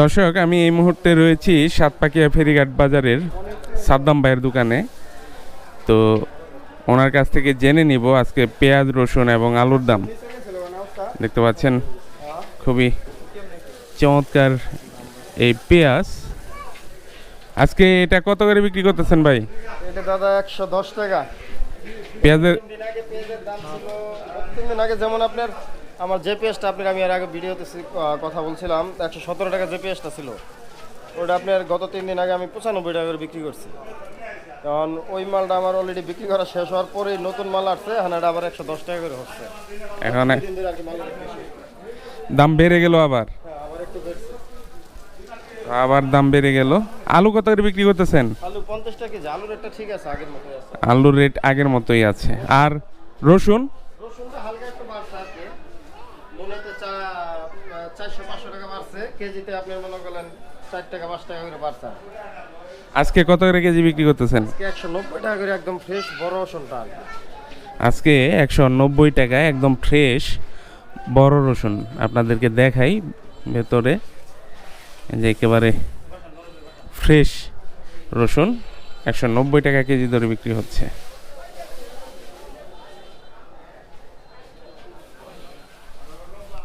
দর্শক আমি এই মুহূর্তে রয়েছি সাতপাকিয়া ফেরিঘাট বাজারের সাদ্দাম ভাইয়ের দোকানে। তো ওনার কাছ থেকে জেনে নিব আজকে পেঁয়াজ রসুন এবং আলুর দাম। দেখতে পাচ্ছেন খুবই চমৎকার এই পেঁয়াজ। আজকে এটা কত করে বিক্রি করতেছেন ভাই? এটা দাদা একশো দশ টাকা। পেঁয়াজের দিন আগে পেঁয়াজের দাম ছিল তিন দিন আগে যেমন আপনার আমার যে পেঁয়াজটা আপনার আমি এর আগে ভিডিওতে কথা বলছিলাম একশো সতেরো টাকা যে পেঁয়াজটা ছিল ওটা আপনার গত তিন দিন আগে আমি পঁচানব্বই টাকা করে বিক্রি করছি। কারণ ওই মালটা আমার অলরেডি বিক্রি করা শেষ হওয়ার পরেই নতুন মাল আসছে এটা আবার একশো দশ টাকা করে হচ্ছে। এখন আর। দাম বেড়ে গেল আবার? হ্যাঁ আবার একটু বেশি আবার দাম বেড়ে গেল। আলু কত করে বিক্রি করতেছেন? আলু পঞ্চাশ টাকা কেজি আলুর রেটটা ঠিক আছে আগের মতোই আছে। আলুর রেট আগের মতোই আছে। আর রসুন রসুনটা হালকা একটু বাড়ছে আর কি মূলত চা চারশো পাঁচশো টাকা বাড়ছে। কেজিতে আপনি মনে করেন চার টাকা পাঁচ টাকা করে বাড়ছে। আজকে কত করে কেজি বিক্রি করতেছেন? আজকে একশো নব্বই টাকা করে একদম ফ্রেশ বড় রসুনটা আজকে একশো নব্বই টাকায় একদম ফ্রেশ বড় রসুন। আপনাদেরকে দেখাই ভেতরে। যে একেবারে ফ্রেশ রসুন একশো নব্বই টাকা কেজি দরে বিক্রি হচ্ছে।